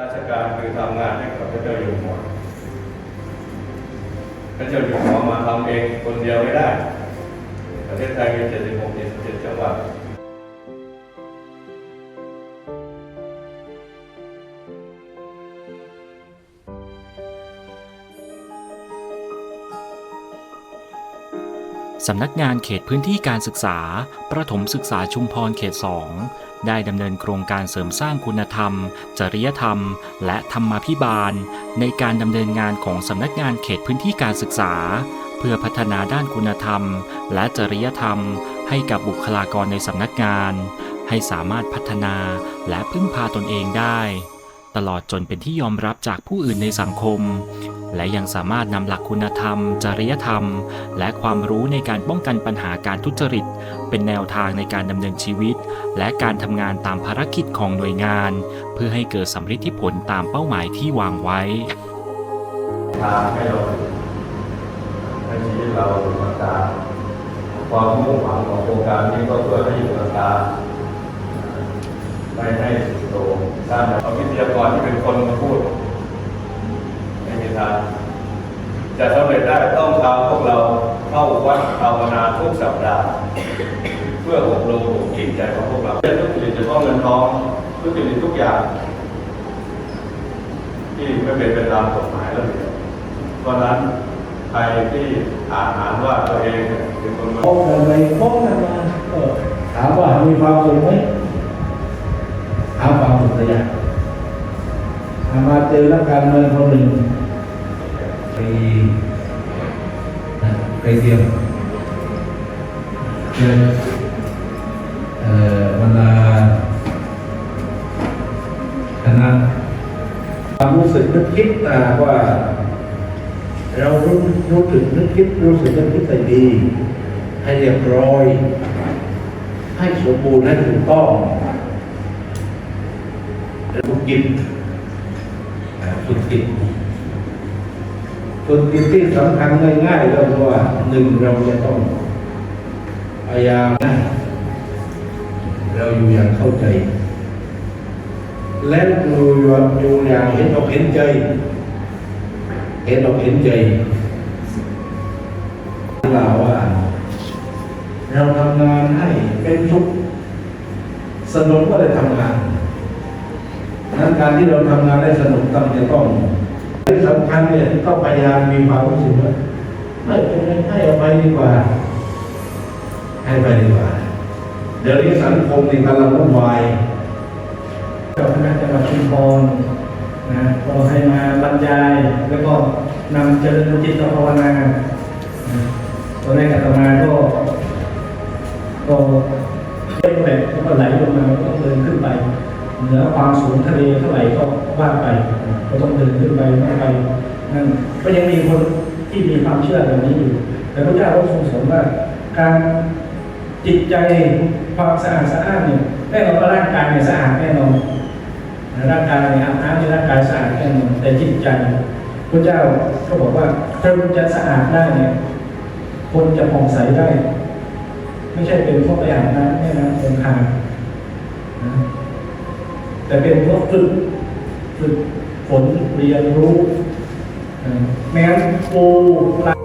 ราชการคือทำงานให้กับพระเจ้าอยู่หัวพระเจ้าอยู่หัวมาทำเองคนเดียวไม่ได้ ประเทศไทยมี 76 77จังหวัด สำนักงานเขตพื้นที่การศึกษา ประถมศึกษาชุมพรเขต 2 ได้ดำเนินโครงการเสริมสร้างคุณธรรม จริยธรรม และธรรมาภิบาล ในการดำเนินงานของสำนักงานเขตพื้นที่การศึกษา เพื่อพัฒนาด้านคุณธรรม และจริยธรรม ให้กับบุคลากรในสำนักงาน ให้สามารถพัฒนาและพึ่งพาตนเองได้ ตลอดจนเป็นที่ยอมรับจากผู้อื่นในสังคม และยังสามารถนำหลักคุณธรรม จริยธรรม และความรู้ในการป้องกันปัญหาการทุจริต เป็นแนวทางในการดำเนินชีวิต และการทำงานตามภารกิจของหน่วยงาน เพื่อให้เกิดสำเร็จผลตามเป้าหมายที่วางไว้ทางให้เราให้ชีวิตเราอยู่กับตาความมุ่งหวังของโครงการนี้ก็เพื่อให้อยู่กับตาไม่ให้ สุดโต่งเอาวิทยากรที่เป็นคนมาพูดไม่มีทางจะสำเร็จได้ต้องพาพวกเราเข้าวัดภาวนาทุกสัปดาห์ เพื่ออบรมบ่มจิตใจของพวกเราเรื่องทุจริตเฉพาะเงินทองทุจริตทุกอย่าง ที่ไม่เป็นไปตามกฎหมายแล้วเนี่ยเพราะนั้นใครที่อ่านอ่านว่าตัวเองเนี่ยเป็นคนมา เจอนักการเมืองคนหนึ่งไปนะไปเที่ยวเจอเอ่อบรรดาคณะความรู้สึกนึกคิดนะว่าเรารู้รู้สึกนึกคิดรู้สึกนึกคิดแต่ดี ให้เรียบร้อย ให้สมบูรณ์ให้ถูกต้องฝึกจิตอ่า ฝึกจิตฝึกจิตที่สำคัญง่ายๆก็คือว่าหนึ่งเราจะต้องพยายามนะเราอยู่อย่างเข้าใจ และอยู่อยู่อย่างเห็นอกเห็นใจ เห็นอกเห็นใจเราว่า เราทำงานให้เป็นทุกข์สนุกก็ได้ทำงานนั้นการ ที่เราทำงานได้สนุกต้องจะต้องที่สำคัญเนี่ยต้องพยายามมีความรู้สึกว่าไม่เป็นไรให้อภัยดีกว่า ให้ไปดีกว่า เดี๋ยวนี้สังคมนี่กำลังวุ่นวายเจ้าคณะจังหวัดชุมพรนะก็ให้มาบรรยาย แล้วก็นำเจริญจิตภาวนาตอนแรกอาตมาก็ก็เล่นแบบก็ไหล อความสูงทะเลเท่าไหร่ก็ว่าไป ก็ต้องเดินขึ้นไปต้องไปนั่นก็ยังมีคนที่มีความเชื่อแบบนี้อยู่ แต่พระเจ้าก็ทรงสอนว่าการจิตใจความสะอาดสะอาดเนี่ยแน่นอนว่าร่างกายเนี่ยสะอาดแน่นอนร่างกายเนี่ยอาบน้ำในร่างกายสะอาดแน่นอนแต่จิตใจพระเจ้าก็บอกว่าคนจะสะอาดได้เนี่ยคนจะผ่องใสได้ ไม่ใช่เป็นพราะไปอาบน้ำแม่น้ำคงคานะ แต่เป็นเพราะฝึกฝึกฝนเรียนรู้แม้นปูปลา